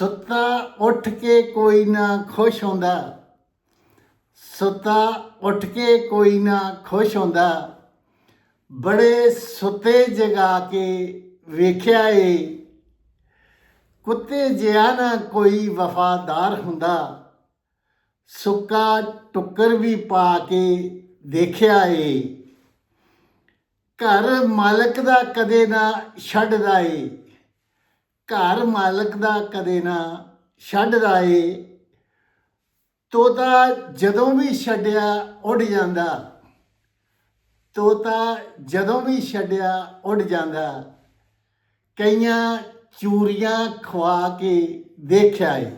ਸੁੱਤਾ ਉੱਠ ਕੇ ਕੋਈ ਨਾ ਖੁਸ਼ ਹੁੰਦਾ। ਸੁੱਤਾ ਉੱਠ ਕੇ ਕੋਈ ਨਾ ਖੁਸ਼ ਹੁੰਦਾ। ਬੜੇ ਸੁੱਤੇ ਜਗਾ ਕੇ ਵੇਖਿਆ ਏ। ਕੁੱਤੇ ਜਿਹਾ ਨਾ ਕੋਈ ਵਫਾਦਾਰ ਹੁੰਦਾ। ਸੁੱਕਾ ਟੁੱਕਰ ਵੀ ਪਾ ਕੇ ਦੇਖਿਆ ਏ। ਘਰ ਮਾਲਕ ਦਾ ਕਦੇ ਨਾ ਛੱਡਦਾ ਏ। ਘਰ ਮਾਲਕ ਦਾ ਕਦੇ ਨਾ ਛੱਡਦਾ ਏ ਤੋਤਾ ਜਦੋਂ ਵੀ ਛੱਡਿਆ ਉੱਡ ਜਾਂਦਾ। ਤੋਤਾ ਜਦੋਂ ਵੀ ਛੱਡਿਆ ਉੱਡ ਜਾਂਦਾ। ਕਈਆਂ ਚੂਰੀਆਂ ਖਵਾ ਕੇ ਦੇਖਿਆ ਏ।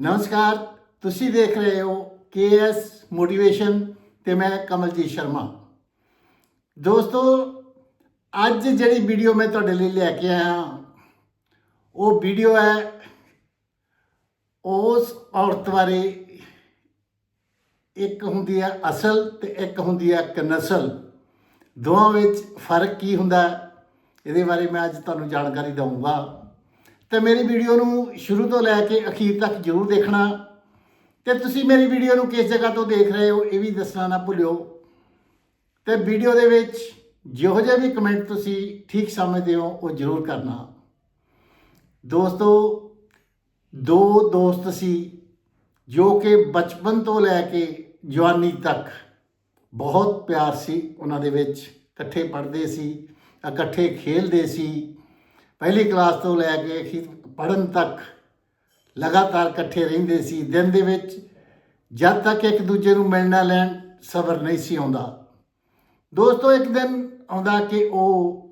ਨਮਸਕਾਰ, ਤੁਸੀਂ ਦੇਖ ਰਹੇ ਹੋ ਕੇਐਸ ਮੋਟੀਵੇਸ਼ਨ ਤੇ ਮੈਂ ਕਮਲਜੀਤ ਸ਼ਰਮਾ। ਦੋਸਤੋ, ਅੱਜ ਜਿਹੜੀ ਵੀਡੀਓ ਮੈਂ ਤੁਹਾਡੇ ਲਈ ਲੈ ਕੇ ਆਇਆ ਉਹ ਵੀਡੀਓ ਹੈ ਉਸ ਔਰਤ ਬਾਰੇ ਇੱਕ ਹੁੰਦੀ ਹੈ ਅਸਲ ਤੇ ਇੱਕ ਹੁੰਦੀ ਹੈ ਕਨਸਲ। ਦੋਵਾਂ ਵਿੱਚ ਫ਼ਰਕ ਕੀ ਹੁੰਦਾ ਇਹਦੇ ਬਾਰੇ ਮੈਂ ਅੱਜ ਤੁਹਾਨੂੰ ਜਾਣਕਾਰੀ ਦਊਂਗਾ। ਤੇ ਮੇਰੀ ਵੀਡੀਓ ਨੂੰ ਸ਼ੁਰੂ ਤੋਂ ਲੈ ਕੇ ਅਖੀਰ ਤੱਕ ਜ਼ਰੂਰ ਦੇਖਣਾ। ਤੇ ਤੁਸੀਂ ਮੇਰੀ ਵੀਡੀਓ ਨੂੰ ਕਿਸ ਜਗ੍ਹਾ ਤੋਂ ਦੇਖ ਰਹੇ ਹੋ ਇਹ ਵੀ ਦੱਸਣਾ ਨਾ ਭੁੱਲਿਓ। ਤੇ ਵੀਡੀਓ ਦੇ ਵਿੱਚ ਜਿਹੋ ਜਿਹੇ ਵੀ ਕਮੈਂਟ ਤੁਸੀਂ ਠੀਕ ਸਮਝਦੇ ਹੋ ਉਹ ਜ਼ਰੂਰ ਕਰਨਾ। ਦੋਸਤੋ, ਦੋ ਦੋਸਤ ਸੀ ਜੋ ਕਿ ਬਚਪਨ ਤੋਂ ਲੈ ਕੇ ਜਵਾਨੀ ਤੱਕ ਬਹੁਤ ਪਿਆਰ ਸੀ। ਉਹਨਾਂ ਦੇ ਵਿੱਚ ਇਕੱਠੇ ਪੜ੍ਹਦੇ ਸੀ, ਇਕੱਠੇ ਖੇਡਦੇ ਸੀ। ਪਹਿਲੀ ਕਲਾਸ ਤੋਂ ਲੈ ਕੇ ਪੜ੍ਹਨ ਤੱਕ ਲਗਾਤਾਰ ਇਕੱਠੇ ਰਹਿੰਦੇ ਸੀ। ਦਿਨ ਦੇ ਵਿੱਚ ਜਦ ਤੱਕ ਇੱਕ ਦੂਜੇ ਨੂੰ ਮਿਲਣਾ ਲੈਣ, ਸਬਰ ਨਹੀਂ ਸੀ ਆਉਂਦਾ। ਦੋਸਤੋ, ਇੱਕ ਦਿਨ ਆਉਂਦਾ ਕਿ ਉਹ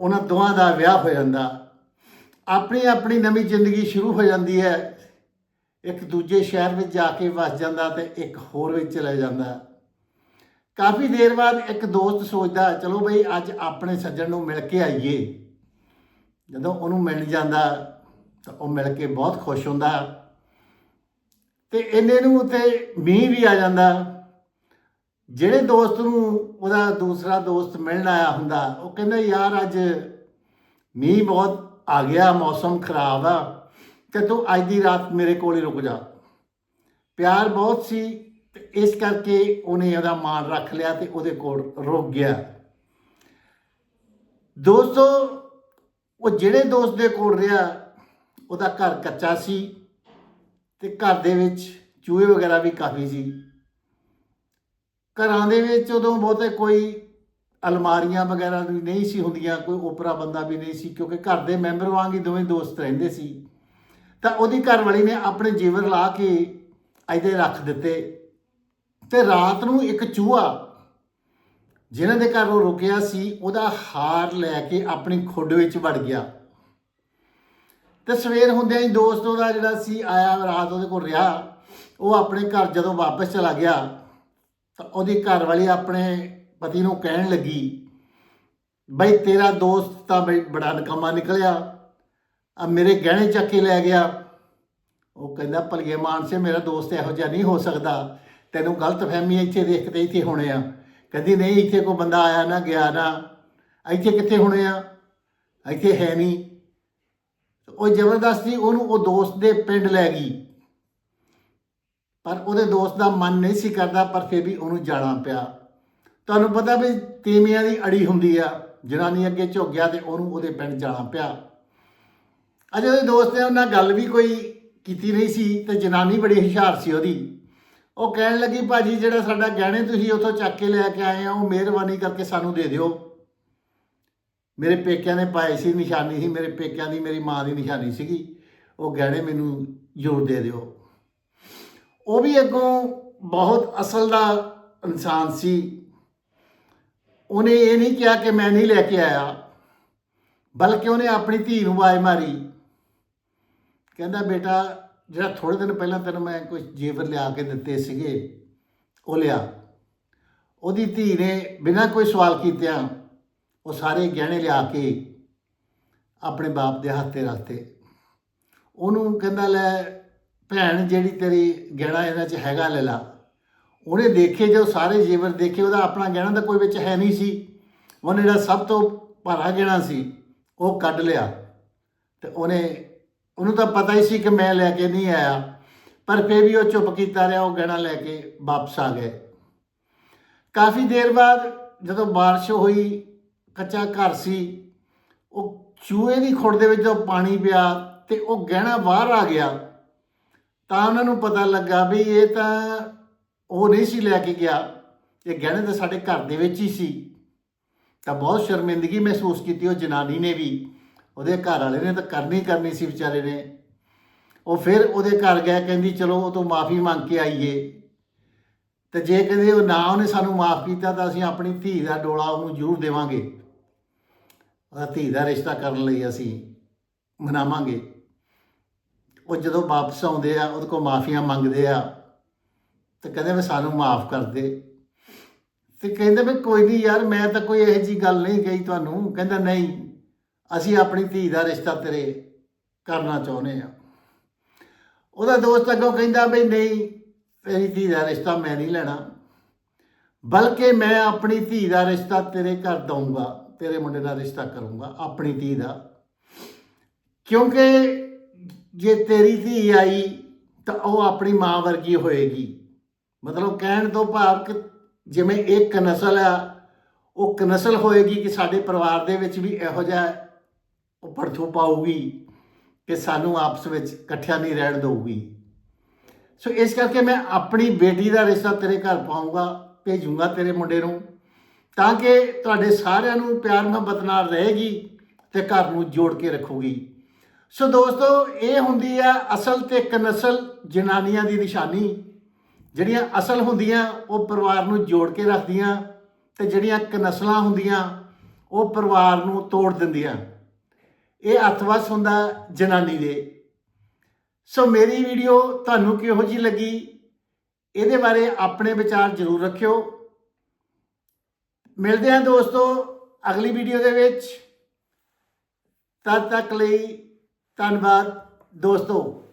ਉਹਨਾਂ ਦੋਵਾਂ ਦਾ ਵਿਆਹ ਹੋ ਜਾਂਦਾ। ਆਪਣੀ ਆਪਣੀ ਨਵੀਂ ਜ਼ਿੰਦਗੀ ਸ਼ੁਰੂ ਹੋ ਜਾਂਦੀ ਹੈ। ਇੱਕ ਦੂਜੇ ਸ਼ਹਿਰ ਵਿੱਚ ਜਾ ਕੇ ਵਸ ਜਾਂਦਾ ਤੇ ਇੱਕ ਹੋਰ ਵਿੱਚ ਚਲਾ ਜਾਂਦਾ। ਕਾਫੀ ਦੇਰ ਬਾਅਦ ਇੱਕ ਦੋਸਤ ਸੋਚਦਾ, ਚਲੋ ਬਈ, ਅੱਜ ਆਪਣੇ ਸੱਜਣ ਨੂੰ ਮਿਲ ਕੇ ਆਈਏ। ਜਦੋਂ ਉਹਨੂੰ ਮਿਲ ਜਾਂਦਾ, ਤਾਂ ਉਹ ਮਿਲ ਕੇ ਬਹੁਤ ਖੁਸ਼ ਹੁੰਦਾ ਤੇ ਇੰਨੇ ਨੂੰ ਉੱਤੇ ਮੀਂਹ ਵੀ ਆ ਜਾਂਦਾ। ਜਿਹੜੇ ਦੋਸਤ ਨੂੰ ਉਹਦਾ ਦੂਸਰਾ ਦੋਸਤ ਮਿਲਣ ਆਇਆ ਹੁੰਦਾ, ਉਹ ਕਹਿੰਦਾ, ਯਾਰ, ਅੱਜ ਮੀਂਹ ਬਹੁਤ ਆ ਗਿਆ, ਮੌਸਮ ਖਰਾਬ ਆ, ਤੇ ਤੂੰ ਅੱਜ ਦੀ ਰਾਤ ਮੇਰੇ ਕੋਲ ਹੀ ਰੁਕ ਜਾ। ਪਿਆਰ ਬਹੁਤ ਸੀ, ਤੇ ਇਸ ਕਰਕੇ ਉਹਨੇ ਉਹਦਾ ਮਾਨ ਰੱਖ ਲਿਆ ਤੇ ਉਹਦੇ ਕੋਲ ਰੁਕ ਗਿਆ। ਦੋਸਤੋ, ਉਹ ਜਿਹੜੇ ਦੋਸਤ ਦੇ ਕੋਲ ਰਿਹਾ, ਉਹਦਾ ਘਰ ਕੱਚਾ ਸੀ ਤੇ ਘਰ ਦੇ ਵਿੱਚ ਚੂਹੇ ਵਗੈਰਾ ਵੀ ਕਾਫੀ ਸੀ। ਘਰਾਂ ਦੇ ਵਿੱਚ ਉਦੋਂ ਬਹੁਤੇ ਕੋਈ ਅਲਮਾਰੀਆਂ ਵਗੈਰਾ ਵੀ ਨਹੀਂ ਸੀ ਹੁੰਦੀਆਂ, ਕੋਈ ਓਪਰਾ ਬੰਦਾ ਵੀ ਨਹੀਂ ਸੀ, ਕਿਉਂਕਿ ਘਰ ਦੇ ਮੈਂਬਰ ਵਾਂਗ ਹੀ ਦੋਵੇਂ ਦੋਸਤ ਰਹਿੰਦੇ ਸੀ। ਤਾਂ ਉਹਦੀ ਘਰ ਵਾਲੀ ਨੇ ਆਪਣੇ ਜੀਵਰ ਲਾ ਕੇ ਇਹਦੇ ਰੱਖ ਦਿੱਤੇ। ਤੇ ਰਾਤ ਨੂੰ ਇੱਕ ਚੂਹਾ ਜਿਨ੍ਹਾਂ ਦੇ ਘਰ ਉਹ ਰੁਕਿਆ ਸੀ, ਉਹਦਾ ਹਾਰ ਲੈ ਕੇ ਆਪਣੀ ਖੁੱਡ ਵਿੱਚ ਵੜ ਗਿਆ। ਤੇ ਸਵੇਰ ਹੁੰਦਿਆਂ ਹੀ ਦੋਸਤ ਉਹਦਾ ਜਿਹੜਾ ਸੀ, ਆਇਆ ਰਾਤ ਉਹਦੇ ਕੋਲ ਰਿਹਾ। ਉਹ ਆਪਣੇ ਘਰ ਜਦੋਂ ਵਾਪਸ ਚਲਾ ਗਿਆ, ਤਾਂ ਉਹਦੀ ਘਰ ਵਾਲੀ ਆਪਣੇ ਪਤੀ ਨੂੰ ਕਹਿਣ ਲੱਗੀ, ਬਈ ਤੇਰਾ ਦੋਸਤ ਤਾਂ ਬਈ ਬੜਾ ਨਕਮਾ ਨਿਕਲਿਆ। ਆ ਮੇਰੇ ਗਹਿਣੇ ਚੱਕ ਕੇ ਲੈ ਗਿਆ। ਉਹ ਕਹਿੰਦਾ ਭਲਗੇ ਮਾਨਸੇ, ਮੇਰਾ ਦੋਸਤ ਇਹੋ ਜਿਹਾ ਨਹੀਂ ਹੋ ਸਕਦਾ। ਤੈਨੂੰ ਗਲਤ ਫਹਿਮੀ ਇੱਥੇ ਦੇਖ ਕੇ ਇੱਥੇ ਹੋਣੇ ਆ। ਕਹਿੰਦੀ, ਨਹੀਂ, ਇੱਥੇ ਕੋਈ ਬੰਦਾ ਆਇਆ ਨਾ, ਗਿਆ ਨਾ। ਇੱਥੇ ਕਿੱਥੇ ਹੋਣੇ ਆ? ਇੱਥੇ ਹੈ ਨਹੀਂ। ਉਹ ਜ਼ਬਰਦਸਤੀ ਉਹਨੂੰ ਉਹ ਦੋਸਤ ਦੇ ਪਿੰਡ ਲੈ ਗਈ। ਪਰ ਉਹਦੇ ਦੋਸਤ ਦਾ ਮਨ ਨਹੀਂ ਸੀ ਕਰਦਾ, ਪਰ ਫਿਰ ਵੀ ਉਹਨੂੰ ਜਾਣਾ ਪਿਆ। ਤੁਹਾਨੂੰ ਪਤਾ ਵੀ ਤੀਵੀਆਂ ਦੀ ਅੜੀ ਹੁੰਦੀ ਆ, ਜਨਾਨੀ ਅੱਗੇ ਝੁਕ ਗਿਆ ਤੇ ਉਹਨੂੰ ਉਹਦੇ ਪਿੰਡ ਜਾਣਾ ਪਿਆ। ਅਜੇ ਉਹਦੇ ਦੋਸਤ ਨੇ ਉਹਨਾਂ ਗੱਲ ਵੀ ਕੋਈ ਕੀਤੀ ਨਹੀਂ ਸੀ ਤੇ ਜਨਾਨੀ ਬੜੀ ਹੁਸ਼ਿਆਰ ਸੀ ਉਹਦੀ। ਉਹ ਕਹਿਣ ਲੱਗੀ, ਭਾਜੀ, ਜਿਹੜਾ ਸਾਡਾ ਗਹਿਣੇ ਤੁਸੀਂ ਉੱਥੋਂ ਚੱਕ ਕੇ ਲੈ ਕੇ ਆਏ ਆ, ਉਹ ਮਿਹਰਬਾਨੀ ਕਰਕੇ ਸਾਨੂੰ ਦੇ ਦਿਓ। ਮੇਰੇ ਪੇਕਿਆਂ ਨੇ ਪਾਏ ਸੀ ਨਿਸ਼ਾਨੀ ਸੀ, ਮੇਰੇ ਪੇਕਿਆਂ ਦੀ, ਮੇਰੀ ਮਾਂ ਦੀ ਨਿਸ਼ਾਨੀ ਸੀਗੀ। ਉਹ ਗਹਿਣੇ ਮੈਨੂੰ ਜ਼ਰੂਰ ਦੇ ਦਿਓ। ਉਹ ਵੀ ਅੱਗੋਂ ਬਹੁਤ ਅਸਲ ਦਾ ਇਨਸਾਨ ਸੀ। ਉਹਨੇ ਇਹ ਨਹੀਂ ਕਿਹਾ ਕਿ ਮੈਂ ਨਹੀਂ ਲੈ ਕੇ ਆਇਆ, ਬਲਕਿ ਉਹਨੇ ਆਪਣੀ ਧੀ ਨੂੰ ਆਵਾਜ਼ ਮਾਰੀ। ਕਹਿੰਦਾ, ਬੇਟਾ, ਜਿਹੜਾ ਥੋੜੇ ਦਿਨ ਪਹਿਲਾਂ ਤੈਨੂੰ ਮੈਂ ਕੁਝ ਜੇਵਰ ਲਿਆ ਕੇ ਦਿੱਤੇ ਸੀਗੇ, ਉਹ ਲਿਆ। ਉਹਦੀ ਧੀ ਨੇ ਬਿਨਾਂ ਕੋਈ ਸਵਾਲ ਕੀਤਿਆਂ ਉਹ ਸਾਰੇ ਗਹਿਣੇ ਲਿਆ ਕੇ ਆਪਣੇ ਬਾਪ ਦੇ ਹੱਥੇ ਰੱਖਤੇ। ਉਹਨੂੰ ਕਹਿੰਦਾ, ਲੈ ਭੈਣ, ਜਿਹੜੀ ਤੇਰੀ ਗਹਿਣਾ ਇਹਨਾਂ 'ਚ ਹੈਗਾ, ਲੈ ਲਾ। ਉਹਨੇ ਦੇਖੇ ਜੋ ਸਾਰੇ ਜੇਵਰ ਦੇਖੇ, ਉਹਦਾ ਆਪਣਾ ਗਹਿਣਾ ਤਾਂ ਕੋਈ ਵਿੱਚ ਹੈ ਨਹੀਂ ਸੀ। ਉਹਨੇ ਜਿਹੜਾ ਸਭ ਤੋਂ ਭਾਰਾ ਗਹਿਣਾ ਸੀ, ਉਹ ਕੱਢ ਲਿਆ। ਤੇ ਉਹਨੇ, ਉਹਨੂੰ ਤਾਂ ਪਤਾ ਹੀ ਸੀ ਕਿ ਮੈਂ ਲੈ ਕੇ ਨਹੀਂ ਆਇਆ। ਪਰ ਫਿਰ ਵੀ ਉਹ ਚੁੱਪ ਕੀਤਾ ਰਿਹਾ, ਉਹ ਗਹਿਣਾ ਲੈ ਕੇ ਵਾਪਸ ਆ ਗਏ। ਕਾਫੀ ਦੇਰ ਬਾਅਦ ਜਦੋਂ ਬਾਰਿਸ਼ ਹੋਈ, ਕੱਚਾ ਘਰ ਸੀ, ਉਹ ਚੂਹੇ ਦੀ ਖੁੜ ਦੇ ਵਿੱਚ ਜਦੋਂ ਪਾਣੀ ਪਿਆ ਤੇ ਉਹ ਗਹਿਣਾ ਬਾਹਰ ਆ ਗਿਆ। ਤਾਂ ਉਹਨਾਂ ਨੂੰ ਪਤਾ ਲੱਗਾ ਵੀ ਇਹ ਤਾਂ ਉਹ ਨਹੀਂ ਸੀ ਲੈ ਕੇ ਗਿਆ। ਇਹ ਗਹਿਣੇ ਤਾਂ ਸਾਡੇ ਘਰ ਦੇ ਵਿੱਚ ਹੀ ਸੀ। ਤਾਂ ਬਹੁਤ ਸ਼ਰਮਿੰਦਗੀ ਮਹਿਸੂਸ ਕੀਤੀ ਉਹ ਜਨਾਨੀ ਨੇ ਵੀ। ਉਹਦੇ ਘਰ ਵਾਲੇ ਨੇ ਤਾਂ ਕਰਨੀ ਕਰਨੀ ਸੀ ਵਿਚਾਰੇ ਨੇ। ਉਹ ਫਿਰ ਉਹਦੇ ਘਰ ਗਿਆ, ਕਹਿੰਦੀ, ਚਲੋ, ਉਹ ਤੋਂ ਮਾਫੀ ਮੰਗ ਕੇ ਆਈਏ। ਤੇ ਜੇ ਕਹਿੰਦੇ ਉਹ ਨਾ ਉਹਨੇ ਸਾਨੂੰ ਮਾਫ ਕੀਤਾ, ਤਾਂ ਅਸੀਂ ਆਪਣੀ ਧੀ ਦਾ ਡੋਲਾ ਉਹਨੂੰ ਜ਼ਰੂਰ ਦੇਵਾਂਗੇ। ਉਹਦਾ ਧੀ ਦਾ ਰਿਸ਼ਤਾ ਕਰਨ ਲਈ ਅਸੀਂ ਮਨਾਵਾਂਗੇ। ਉਹ ਜਦੋਂ ਵਾਪਸ ਆਉਂਦੇ ਆ, ਉਹਦੇ ਕੋਲ ਮਾਫੀਆਂ ਮੰਗਦੇ ਆ ਤੇ ਕਹਿੰਦੇ ਵੀ ਸਾਨੂੰ ਮਾਫ ਕਰ ਦੇ। ਤੇ ਕਹਿੰਦੇ ਵੀ ਕੋਈ ਨਹੀਂ ਯਾਰ, ਮੈਂ ਤਾਂ ਕੋਈ ਇਹੋ ਜੀ ਗੱਲ ਨਹੀਂ ਕਹੀ ਤੁਹਾਨੂੰ। ਕਹਿੰਦਾ ਨਹੀਂ, ਅਸੀਂ ਆਪਣੀ ਧੀ ਦਾ ਰਿਸ਼ਤਾ ਤੇਰੇ ਕਰਨਾ ਚਾਹੁੰਦੇ ਆ ਉਹਦਾ ਦੋਸਤ ਅੱਗੋਂ ਕਹਿੰਦਾ ਵੀ ਨਹੀਂ, ਤੇਰੀ ਧੀ ਦਾ ਰਿਸ਼ਤਾ ਮੈਂ ਨਹੀਂ ਲੈਣਾ। ਬਲਕਿ ਮੈਂ ਆਪਣੀ ਧੀ ਦਾ ਰਿਸ਼ਤਾ ਤੇਰੇ ਘਰ ਦਊਂਗਾ, ਤੇਰੇ ਮੁੰਡੇ ਦਾ ਰਿਸ਼ਤਾ ਕਰੂੰਗਾ, ਆਪਣੀ ਧੀ ਦਾ। ਕਿਉਂਕਿ ਜੇ ਤੇਰੀ ਧੀ ਆਈ ਤਾਂ ਉਹ ਆਪਣੀ ਮਾਂ ਵਰਗੀ ਹੋਏਗੀ। ਮਤਲਬ ਕਹਿਣ ਤੋਂ ਭਾਵ ਕਿ ਜਿਵੇਂ ਇੱਕ ਨਸਲ ਆ, ਉਹ ਕਨਸਲ ਹੋਏਗੀ ਕਿ ਸਾਡੇ ਪਰਿਵਾਰ ਦੇ ਵਿੱਚ ਵੀ ਇਹੋ ਜਿਹਾ ਉਹ ਪਰਥੂ ਪਾਊਗੀ ਕਿ ਸਾਨੂੰ ਆਪਸ ਵਿੱਚ ਇਕੱਠਿਆਂ ਨਹੀਂ ਰਹਿਣ ਦਊਗੀ। ਸੋ ਇਸ ਕਰਕੇ ਮੈਂ ਆਪਣੀ ਬੇਟੀ ਦਾ ਰਿਸ਼ਤਾ ਤੇਰੇ ਘਰ ਪਾਉਂਗਾ ਭੇਜੂੰਗਾ ਤੇਰੇ ਮੁੰਡੇ ਨੂੰ, ਤਾਂ ਕਿ ਤੁਹਾਡੇ ਸਾਰਿਆਂ ਨੂੰ ਪਿਆਰ ਮੁਹੱਬਤ ਨਾਲ ਰਹੇਗੀ ਤੇ ਘਰ ਨੂੰ ਜੋੜ ਕੇ ਰੱਖੂਗੀ। ਸੋ ਦੋਸਤੋ, ਇਹ ਹੁੰਦੀ ਆ ਅਸਲ ਤੇ ਕਨਸਲ ਜਨਾਨੀਆਂ ਦੀ ਨਿਸ਼ਾਨੀ। ਜਿਹੜੀਆਂ ਅਸਲ ਹੁੰਦੀਆਂ, ਉਹ ਪਰਿਵਾਰ ਨੂੰ ਜੋੜ ਕੇ ਰੱਖਦੀਆਂ ਤੇ ਜਿਹੜੀਆਂ ਇੱਕ ਨਸਲਾਂ ਹੁੰਦੀਆਂ, ਉਹ ਪਰਿਵਾਰ ਨੂੰ ਤੋੜ ਦਿੰਦੀਆਂ। ਇਹ ਅਰਥਵਸ ਹੁੰਦਾ ਜਨਾਨੀ ਦੇ। ਸੋ ਮੇਰੀ ਵੀਡੀਓ ਤੁਹਾਨੂੰ ਕਿਹੋ ਜੀ ਲੱਗੀ? ਇਹਦੇ ਬਾਰੇ ਆਪਣੇ ਵਿਚਾਰ ਜ਼ਰੂਰ ਰੱਖਿਓ। ਮਿਲਦੇ ਹਾਂ ਦੋਸਤੋ ਅਗਲੀ ਵੀਡੀਓ ਦੇ ਵਿੱਚ। ਤਦ ਤੱਕ ਲਈ ਧੰਨਵਾਦ ਦੋਸਤੋ।